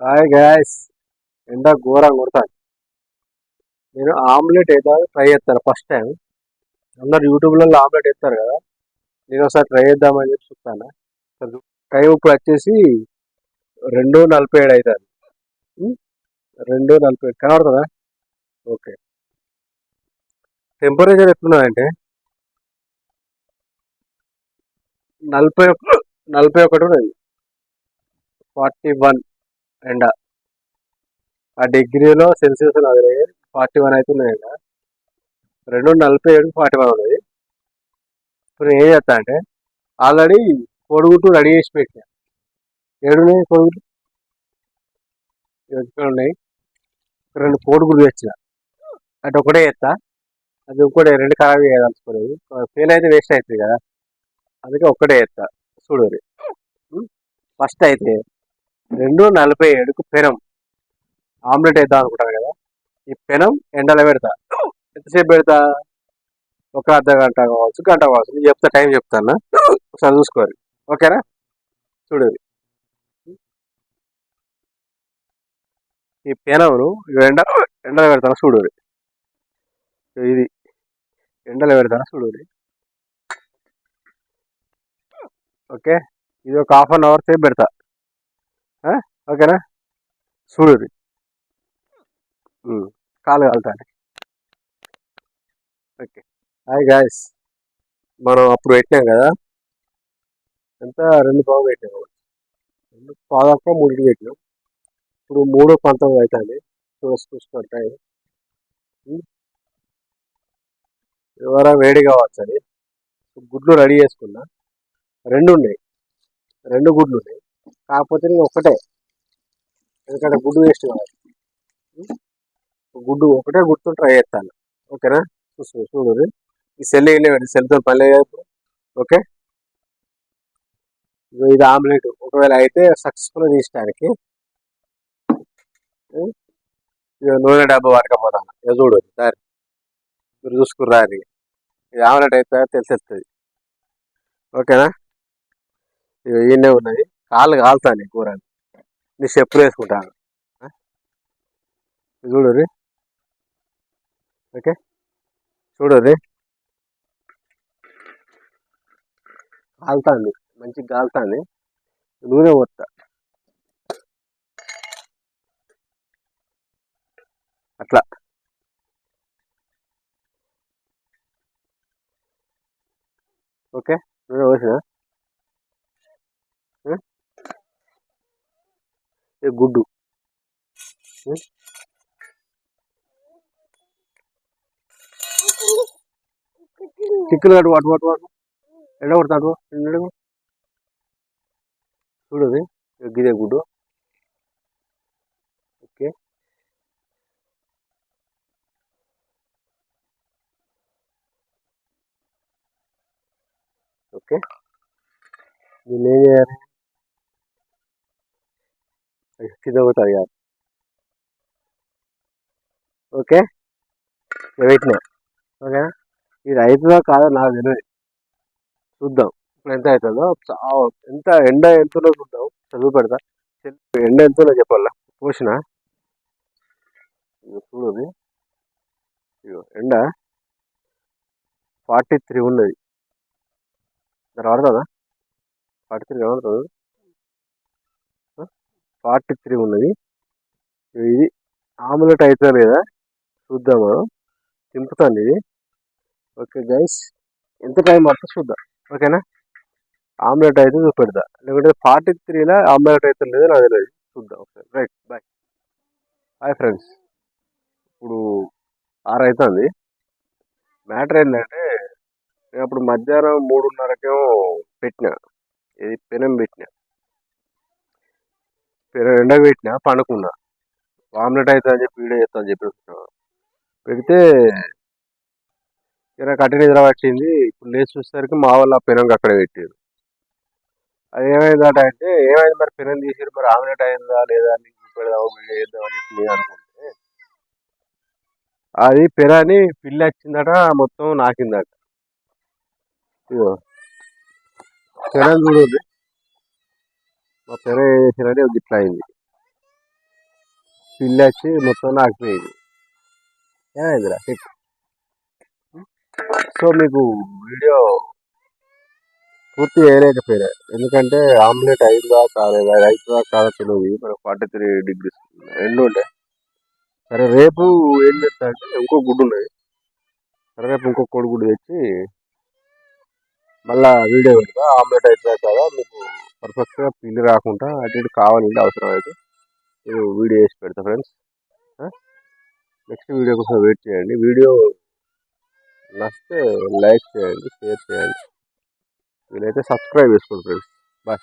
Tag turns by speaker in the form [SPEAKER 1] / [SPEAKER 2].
[SPEAKER 1] Hi gas ఎండ ఘోరంగా కొడతాను నేను ఆమ్లెట్ వేద్దాం ట్రై చేస్తాను ఫస్ట్ టైం అందరు యూట్యూబ్లలో ఆమ్లెట్ వేస్తారు కదా. నేను ఒకసారి ట్రై చేద్దామని చెప్పి చూస్తాను. టైం ఇప్పుడు వచ్చేసి రెండు నలభై ఏడు అవుతుంది. రెండు నలభై ఏడు కనబడుతుందా? ఓకే టెంపరేచర్ ఎట్లున్నదంటే నలభై నలభై ఒకటి ఉన్నది. ఫార్టీ వన్ ఎండ. ఆ డిగ్రీలో సెల్సియస్ అది ఫార్టీ వన్ అవుతున్నాయి ఎండ. రెండు నలభై ఏడు ఫార్టీ వన్ ఉన్నది. ఇప్పుడు ఏం చేస్తా అంటే ఆల్రెడీ కోడిగుడ్డు రెడీ చేసి పెట్టినా. ఏడున్నాయి కోడిగుడ్డు ఇక్కడ ఉన్నాయి. రెండు కోడిగుడ్డు తెచ్చిన. అటు ఒకటే చేస్తా. అది ఇంకోటి రెండు ఖరాబ్ చేయదలుచుకోలేదు. ఫెయిల్ అయితే వేస్ట్ అవుతుంది కదా. అందుకే ఒక్కటే చేస్తా. చూడరు. ఫస్ట్ అయితే రెండు నలభై ఏడుకు పెనం. ఆమ్లెట్ వేద్దాం అనుకుంటాను కదా? ఈ పెనం ఎండలో పెడతా. ఎంతసేపు పెడతా? ఒక అర్ధ గంట కావచ్చు గంట కావచ్చు. నేను చెప్తా టైం చెప్తాను? ఒకసారి చూసుకోవాలి. ఓకేనా? చూడండి ఈ పెనం ఎండ ఎండలో పెడతాను? చూడరు ఇది. ఎండలో పెడతాను? చూడరు ఓకే? ఇది ఒక హాఫ్ అన్ అవర్ సేపు పెడతా. ఓకేనా? చూడు కాలు కాలుతాను ఓకే. Hi guys. మనం అప్పుడు పెట్టినాం కదా? ఎంత రెండు పావు పెట్టినాం. రెండు పాదక్క మూడింటి పెట్టినాం. ఇప్పుడు మూడు పంతొమ్మిది అవుతుంది. చూసి చూసుకుంటాయి ఎవరా వేడి కావచ్చు అది. గుడ్లు రెడీ చేసుకున్నా. రెండు ఉన్నాయి రెండు గుడ్లు ఉన్నాయి కాకపోతే నేను ఒకటే ఎందుకంటే గుడ్డు వేస్ట్ కావాలి గుడ్డు ఒకటే గుడ్తో ట్రై చేస్తాను. ఓకేనా? చూసుకో చూడు. ఈ సెల్ వెళ్ళి సెల్తో పని లేదు ఇప్పుడు? ఓకే? ఇది ఆమ్లెట్. ఒకవేళ అయితే సక్సెస్ఫుల్ తీసడానికి నూనె డబ్బా పట్టుకపోతాను ఇక చూడు దారి. మీరు చూసుకుర్రా అది. ఇది ఆమ్లెట్ అయితే తెలిసేస్తుంది. ఓకేనా? ఈయనే ఉన్నది. కాళ్ళు కాలుతాను కూర నీ చెప్పులు వేసుకుంటాను చూడుర్రి ఓకే? చూడుర్రి కాలుతాంది. మంచిగా కాలుతాంది. నూనె పోతా అట్లా. ఓకే? నూనె పోసిన? గుడ్డు. ఉం? చిక్కులు కట్టు వాటు వాటు వాటు ఎండ కొడతాడు ఎండ చూడు ఇది. గుడ్డు. ఓకే. ఓకే. దీన్ని ఏం చేయాలి? కిందపోతుంది కాదు ఓకే? వెయిట్నే ఓకే ఓకేనా? ఇది అవుతుందో కాదో నాకు తెలియదు చూద్దాం. ఇప్పుడు ఎంత అవుతుందో ఎంత ఎండ ఎంతలో చూద్దాం. చదువు పెడతా. ఎండ ఎంతలో చెప్పాలా? పోసిన? ఇగో ఇగో ఎండ ఫార్టీ త్రీ ఉన్నది. దాని పడుతుందా ఫార్టీ త్రీ కనబడుతుంది ఫార్టీ త్రీ ఉన్నది. ఇది ఆమ్లెట్ అవుతుందా లేదా? చూద్దాము? తింపుతాను ఇది. ఓకే గైస్ ఎంత టైం పడుతుంది చూద్దాం. ఓకేనా? ఆమ్లెట్ అయితే చూపెడతా. లేకుంటే ఫార్టీ త్రీలో ఆమ్లెట్ అయితే లేదో నాకు తెలియదు చూద్దాం ఒకసారి. Right bye. Hi friends. ఇప్పుడు ఆరు అవుతుంది మ్యాటర్ ఏంటంటే నేను అప్పుడు మధ్యాహ్నం మూడున్నరకేమో పెట్టిన. ఇది పెనం పెట్టిన. ఎండకు పెట్టిన పండుకున్నా. ఆమ్లెట్ అవుతుంది అని చెప్పి వీడియో చేస్తా అని చెప్పి పెడితే ఇలా కట్టి నిద్ర పట్టింది ఇప్పుడు లేచి చూసేసరికి మా వాళ్ళు ఆ పెనంకి అక్కడ పెట్టారు అది ఏమైందట అంటే ఏమైంది మరి పెనం తీసారు మరి ఆమ్లెట్ అయిందా లేదా అని పెడదాం వీడియో చేద్దాం అని చెప్పి నేను అనుకుంటే అది పెరాని పిల్లి వచ్చిందట మొత్తం నాకిందట. ఇగో పెనం చూడండి మా పెర చేసినట్టు గిట్లా అయింది. పిల్లి వచ్చి మొత్తం నాకిపోయింది. ఏమైందిరా? చెక్ సో మీకు వీడియో పూర్తి చేయలేకపోయినా. ఎందుకంటే ఆమ్లెట్ అయిందా కాలేదా అవుతుందా కాదా తెలియదు మనకు ఫార్టీ త్రీ డిగ్రీస్ ఎండ్ ఉండే. సరే రేపు ఏం చేస్తా అంటే ఇంకో గుడ్డు ఉన్నది. సరే రేపు ఇంకో కోడి గుడ్డు తెచ్చి మళ్ళా వీడియో పెడతా. ఆమ్లెట్ అవుతుందా కాదా మీకు పర్ఫెక్ట్గా పిల్లి రాకుండా అటు ఇటు కావాలంటే అవసరం అయితే నేను వీడియో వేసి పెడతా ఫ్రెండ్స్. నెక్స్ట్ వీడియో కోసం వెయిట్ చేయండి. వీడియో నచ్చితే లైక్ చేయండి షేర్ చేయండి. వీలైతే సబ్స్క్రైబ్ చేసుకోండి ఫ్రెండ్స్. బాయ్.